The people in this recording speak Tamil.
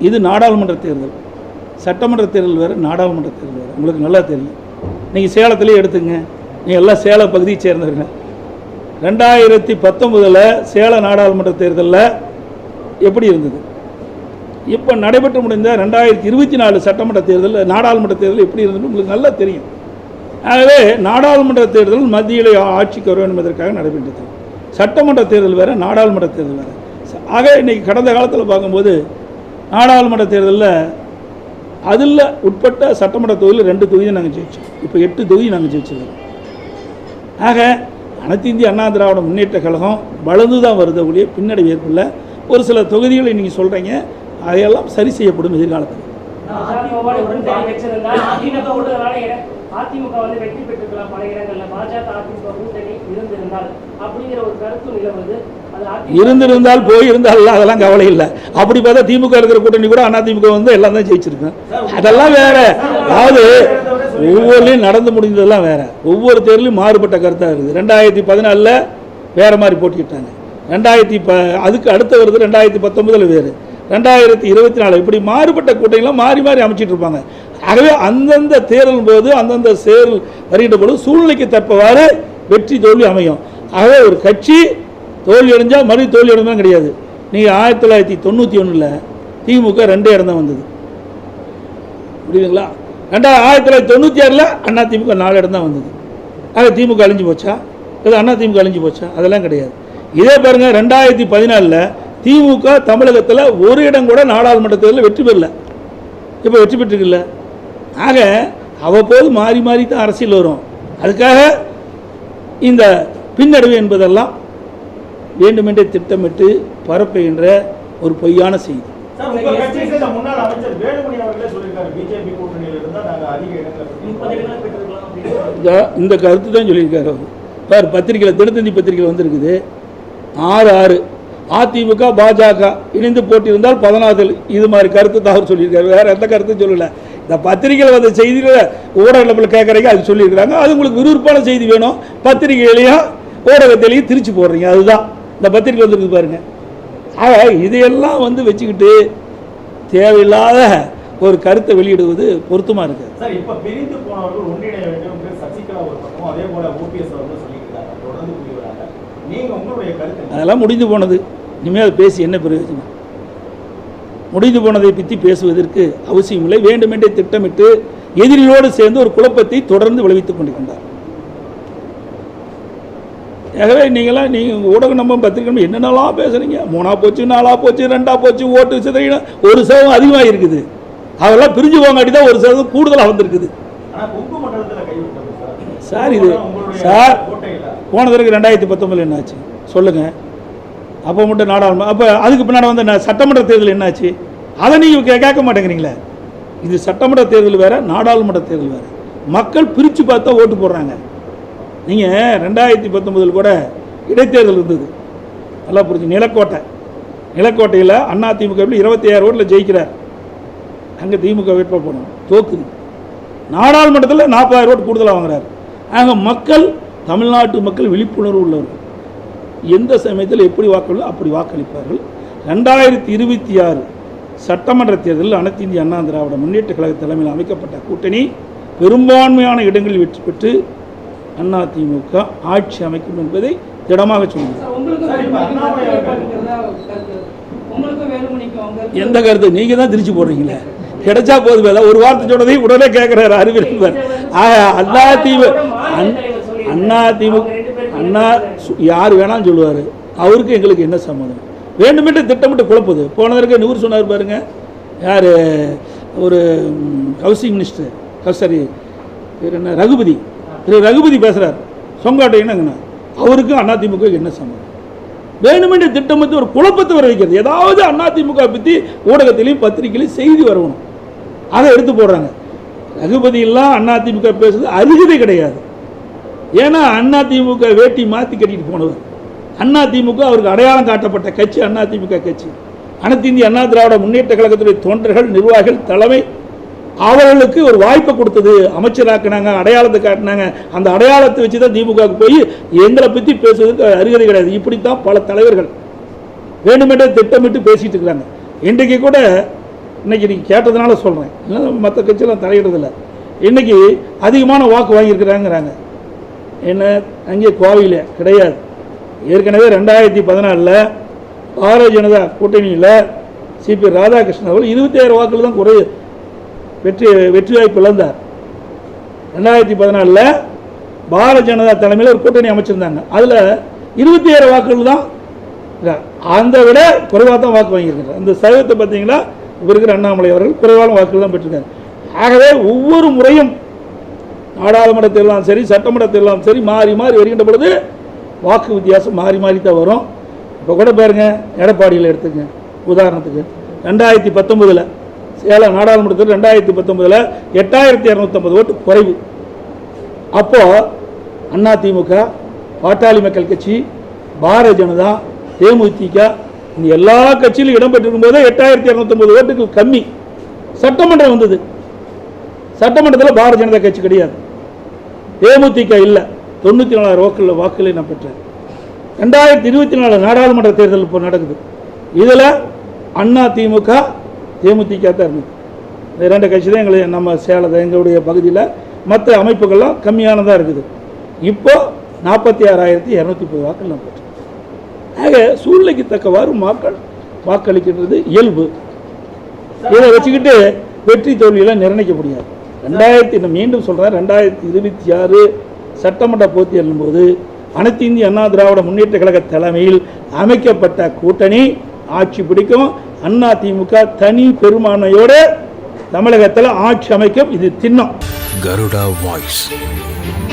இது நாடாளுமன்ற தேர்தல். சட்டமன்ற தேர்தல் வேறு நாடாளுமன்ற தேர்தல் வேறு. உங்களுக்கு நல்லா தெரியும். நீங்கள் சேலத்திலே எடுத்துங்க. நீங்கள் எல்லாம் சேலம் பகுதியை சேர்ந்தவங்க. ரெண்டாயிரத்தி பத்தொன்பதில் சேலம் நாடாளுமன்ற தேர்தலில் எப்படி இருந்தது? இப்போ நடைபெற்று முடிந்த ரெண்டாயிரத்தி இருபத்தி நாலு சட்டமன்ற தேர்தல் நாடாளுமன்ற தேர்தல் எப்படி இருந்தது? உங்களுக்கு நல்லா தெரியும். ஆகவே நாடாளுமன்ற தேர்தல் மத்தியில் ஆட்சிக்கு வர வேண்டும் என்பதற்காக நடைபெற்றது. சட்டமன்ற தேர்தல் வேறு நாடாளுமன்ற தேர்தல் வேறு. ஆக இன்றைக்கி கடந்த காலத்தில் பார்க்கும்போது நாடாளுமன்ற தேர்தலில் அதில் உட்பட்ட சட்டமன்ற தொகுதியில் ரெண்டு தொகுதி நாங்கள் ஜெயிச்சோம். இப்போ எட்டு தொகுதி நாங்கள் ஜெயிச்சிருக்கோம். ஆக அனைத்து இந்திய அண்ணா திராவிட முன்னேற்ற கழகம் வளர்ந்து தான் வருது ஒழிய பின்னடைவு ஏற்படல ஒரு சில தொகுதிகளை நீங்கள் சொல்கிறீங்க அதையெல்லாம் சரி செய்யப்படும் எதிர்காலத்தில். அதிமுக வந்து வெற்றி பெற்றிருக்கலாம் பல இடங்களில். பாஜக அதிமுக கூட்டணி இருந்திருந்தால் அப்படிங்கிற ஒரு கருத்து நிலவுது இருந்திருந்தால் போயிருந்தால் அதெல்லாம் கவலை இல்லை. அப்படி பார்த்தா திமுக இருக்கிற கூட்டணி கூட அண்ணா திமுக வந்து எல்லாம் தான் ஜெயிச்சிருக்கேன் அதெல்லாம் வேற. அதாவது ஒவ்வொருலையும் நடந்து முடிந்ததெல்லாம் வேற. ஒவ்வொரு தேர்தலையும் மாறுபட்ட கருத்தாக இருக்குது. ரெண்டாயிரத்தி பதினாலில் வேற மாதிரி போட்டிக்கிட்டாங்க ரெண்டாயிரத்தி ப அதுக்கு அடுத்த வருது ரெண்டாயிரத்தி பத்தொன்பதில் வேறு. ரெண்டாயிரத்தி இருபத்தி நாலு இப்படி மாறுபட்ட கூட்டணிலாம் மாறி மாறி அமைச்சிட்டு இருப்பாங்க. ஆகவே அந்தந்த தேர்தல் போது அந்தந்த தேர்தல் வருகின்ற போது சூழ்நிலைக்கு தப்பவாறு வெற்றி தோல்வி அமையும். ஆகவே ஒரு கட்சி தோல்வி அடைஞ்சால் மறுபடியும் தோல்வி அடைஞ்சாலும் கிடையாது. நீங்கள் ஆயிரத்தி தொள்ளாயிரத்தி தொண்ணூற்றி ஒன்றில் திமுக ரெண்டே இடம் தான் வந்தது. புரியுதுங்களா? ரெண்டாவது ஆயிரத்தி தொள்ளாயிரத்தி தொண்ணூற்றி ஆறில் அண்ணா திமுக நாலு இடம் தான் வந்தது. ஆக திமுக அழிஞ்சு போச்சா? இது அண்ணா திமுக அழிஞ்சு போச்சா? அதெல்லாம் கிடையாது. இதே பாருங்க ரெண்டாயிரத்தி பதினாலில் திமுக தமிழகத்தில் ஒரு இடம் கூட நாடாளுமன்ற தேர்தலில் வெற்றி பெறல. இப்போ வெற்றி பெற்றிருக்குல்ல. ஆக அவ்வப்போது மாறி மாறி தான் அரசியல் வரும். அதுக்காக இந்த பின்னடைவு என்பதெல்லாம் வேண்டுமென்றே திட்டமிட்டு பரப்புகின்ற ஒரு பொய்யான செய்தி. இந்த கருத்து தான் சொல்லியிருக்காரு அவர். பார் பத்திரிக்கையில் தினத்தந்தி பத்திரிக்கையில் வந்திருக்குது. ஆறு ஆறு. அதிமுக பாஜக இணைந்து போட்டியிருந்தால் பதினாறு இது மாதிரி கருத்து தான் அவர் சொல்லியிருக்காரு. வேற எந்த கருத்தும் சொல்லலை. இந்த பத்திரிக்கையில் வந்த செய்திகளை ஊடகத்தில் கேட்குறீங்க அது சொல்லியிருக்கிறாங்க. அது உங்களுக்கு விறுவிறுப்பான செய்தி வேணும். பத்திரிகையிலையும் ஊடகத்திலையும் திரிச்சு போடுறீங்க. அதுதான். இந்த பத்திரிக்கை வந்துருக்கு பாருங்க. ஆக இதையெல்லாம் வந்து வச்சுக்கிட்டு தேவையில்லாத ஒரு கருத்தை வெளியிடுவது பொருத்தமாக இருக்குது. சார் இப்ப பிரிந்து போனவர்கள் ஒன்றிணைய வேண்டும் சசிகலா ஒரு பக்கம் அதே போல ஓபிஎஸ் அவர்கள் சொல்லியிருக்காங்க தொடர்ந்து கூறி வராங்க. நீங்க உங்களுடைய கருத்து? அதெல்லாம் முடிந்து போனது. இனிமேல் பேசி என்ன பிரயோஜனம் முடிந்து போனதை பற்றி பேசுவதற்கு அவசியமில்லை. வேண்டுமென்றே திட்டமிட்டு எதிரியோடு சேர்ந்து ஒரு குழப்பத்தை தொடர்ந்து விளைவித்துக் கொண்டிருக்கின்றார். ஆகவே நீங்களாம் நீங்கள் ஊடகம் நம்ம பத்திரிக்கை என்னென்னலாம் பேசுகிறீங்க மூணா போச்சு நாலா போச்சு ரெண்டா போச்சு ஓட்டு சிதறினா ஒரு சதவீதம் அதிகமாக இருக்குது அதெல்லாம் பிரிஞ்சு போங்காட்டி தான் ஒரு சதவீதம் கூடுதலாக வந்திருக்குது சார். இது சார் போன தடவை ரெண்டாயிரத்தி பத்தொம்பதில் என்னாச்சு? சொல்லுங்கள் அப்போ மட்டும் நாடாளுமன்ற அப்போ அதுக்கு பின்னாடி வந்து சட்டமன்ற தேர்தல் என்னாச்சு? அதை நீங்கள் கேட்க மாட்டேங்கிறீங்களே. இது சட்டமன்ற தேர்தல் வேறு நாடாளுமன்ற தேர்தல் வேறு. மக்கள் பிரித்து பார்த்தா ஓட்டு போடுறாங்க. நீங்கள் ரெண்டாயிரத்தி பத்தொம்பதில் கூட இடைத்தேர்தல் இருந்தது. நல்லா புரிஞ்சு நிலக்கோட்டை. நிலக்கோட்டையில் அண்ணா திமுக இருபத்தி ஆறு ஓட்டில் ஜெயிக்கிறார். அங்கே திமுக வேட்பாளர் போனோம் தோக்குது. நாடாளுமன்றத்தில் நாற்பதாயிரம் ஓட்டு கூடுதலாக வாங்குறாரு. ஆக மக்கள் தமிழ்நாட்டு மக்கள் விழிப்புணர்வு உள்ளவர்கள். எந்த சமயத்தில் எப்படி வாக்களிலோ அப்படி வாக்களிப்பார்கள். ரெண்டாயிரத்தி இருபத்தி ஆறு சட்டமன்ற தேர்தலில் அனைத்து இந்திய அண்ணா திராவிட முன்னேற்ற கழக தலைமையில் அமைக்கப்பட்ட கூட்டணி பெரும்பான்மையான இடங்களில் வெற்றி பெற்று அண்ணா திமுக ஆட்சி அமைக்கும் என்பதை திடமாக சொல்லுங்கள். சார், சார், எந்த கருத்து? நீங்கள் தான் திருச்சி போடுறீங்களே. கிடைச்சா போது வேலை. ஒரு வார்த்தை சொன்னதையும் உடனே கேட்குறாரு அறிவியல் ஆக அண்ணா திமுக அண்ணா திமுக அண்ணா சு- யார் வேணாலும் சொல்லுவார். அவருக்கு எங்களுக்கு என்ன சம்மதம்? வேண்டுமென்று திட்டமிட்டு குழப்புது. போன தடவை நூறு சொன்னார் பாருங்க. யார்? ஒரு ஹவுசிங் மினிஸ்டர் கௌசரி. பேர் என்ன? ரகுபதி. திரு ரகுபதி பேசுகிறார் சொங்காட்டை என்னங்கண்ணா? அவருக்கும் அதிமுக என்ன சம்மதம்? வேணுமென்று திட்டமிட்டு ஒரு குழப்பத்தை வர வைக்கிறது. ஏதாவது அதிமுக பற்றி ஊடகத்திலையும் பத்திரிகையிலையும் செய்தி வரணும். அதை எடுத்து போடுறாங்க. ரகுபதியெல்லாம் அதிமுக பேசுறது அருகதை கிடையாது. ஏன்னா அதிமுக வேட்டி மாற்றி கட்டிட்டு போனவர். அதிமுக அவருக்கு அடையாளம் காட்டப்பட்ட கட்சி அதிமுக கட்சி. அனைத்து இந்திய அண்ணா திராவிட முன்னேற்ற கழகத்துடைய தொண்டர்கள் நிர்வாகிகள் தலைமை அவர்களுக்கு ஒரு வாய்ப்பை கொடுத்தது. அமைச்சராக்குனாங்க அடையாளத்தை காட்டினாங்க. அந்த அடையாளத்தை வச்சு தான் திமுகவுக்கு போய் எங்களை பற்றி பேசுவதற்கு அருகதை கிடையாது. இப்படித்தான் பல தலைவர்கள் வேண்டுமென்றே திட்டமிட்டு பேசிகிட்டு இருக்கிறாங்க. இன்றைக்கு கூட இன்னைக்கு நீங்கள் கேட்டதுனால சொல்கிறேன் இல்லை மற்ற கட்சியெல்லாம் தலையிடுறதில்ல. இன்றைக்கி அதிகமான வாக்கு வாங்கியிருக்கிறாங்கிறாங்க. என்ன? அங்கே கோவையில் கிடையாது. ஏற்கனவே ரெண்டாயிரத்தி பதினாலில் பாரதிய ஜனதா கூட்டணியில் சிபி ராதாகிருஷ்ணன் அவர்கள் இருபத்தி ஆயிரம் வாக்கில் தான் குறை வெற்றி வெற்றி வாய்ப்பு இழந்தார் ரெண்டாயிரத்தி பதினாலில் பாரதிய ஜனதா தலைமையில் ஒரு கூட்டணி அமைச்சிருந்தாங்க. அதில் இருபத்தி ஏழு வாக்குகள் தான் அந்த விட குறைவாக தான் வாக்கு வாங்கியிருக்காங்க அந்த சதவீதத்தை பார்த்தீங்கன்னா இப்போ இருக்கிற அண்ணாமலை அவர்கள் குறைவான வாக்குகள் தான் பெற்றிருக்காங்க ஆகவே ஒவ்வொரு முறையும் நாடாளுமன்ற தேர்தலாம் சரி சட்டமன்ற தேர்தலாம் சரி மாறி மாறி வருகின்ற பொழுது வாக்கு வித்தியாசம் மாறி மாறி தான் வரும். இப்போ கூட பாருங்க எடப்பாடியில் எடுத்துங்க. உதாரணத்துக்கு ரெண்டாயிரத்தி பத்தொம்பதில் சேலம் நாடாளுமன்றத்தில் ரெண்டாயிரத்தி பத்தொன்பதில் எட்டாயிரத்தி இரநூத்தம்பது ஓட்டு குறைவு. அப்போ அதிமுக பாட்டாளி மக்கள் கட்சி பாரதிய ஜனதா தேமுதிக இந்த எல்லா கட்சியிலும் இடம்பெற்றிருக்கும் போதே எட்டாயிரத்தி இரநூத்தம்பது ஓட்டுகள் கம்மி. சட்டமன்றம் வந்தது. சட்டமன்றத்தில் பாரதிய ஜனதா கட்சி கிடையாது. தேமுதிக இல்லை. தொண்ணூற்றி நாலாயிரம் வாக்குகள் வாக்குகளை நான் பெற்றேன். ரெண்டாயிரத்தி இருபத்தி நாலு நாடாளுமன்ற தேர்தல் இப்போ நடக்குது. இதில் அண்ணா திமுக தேமுதிக தான் இருந்தது. இந்த ரெண்டு கட்சி தான் எங்களை நம்ம சேலத்தை எங்களுடைய பகுதியில் மற்ற அமைப்புகள்லாம் கம்மியானதாக இருக்குது. இப்போ நாற்பத்தி ஆறாயிரத்தி இரநூத்தி முப்பது வாக்கள் நம்ம ஆக சூழ்நிலைக்கு தக்கவாறு மக்கள் வாக்களிக்கின்றது இயல்பு. இதை வச்சுக்கிட்டு வெற்றி தோல்வியெல்லாம் நிர்ணயிக்க முடியாது. ரெண்டாயிரத்தி நான் மீண்டும் சொல்கிறேன் ரெண்டாயிரத்தி இருபத்தி ஆறு சட்டமன்ற போட்டி போது அனைத்து இந்திய அண்ணா திராவிட முன்னேற்ற கழக தலைமையில் அமைக்கப்பட்ட கூட்டணி ஆட்சி பிடிக்கும். அண்ணா திமுக தனி பெரும்பான்மையோடு தமிழகத்தில் ஆட்சி அமைக்கும் இது திண்ணம். கருடா வாய்ஸ்.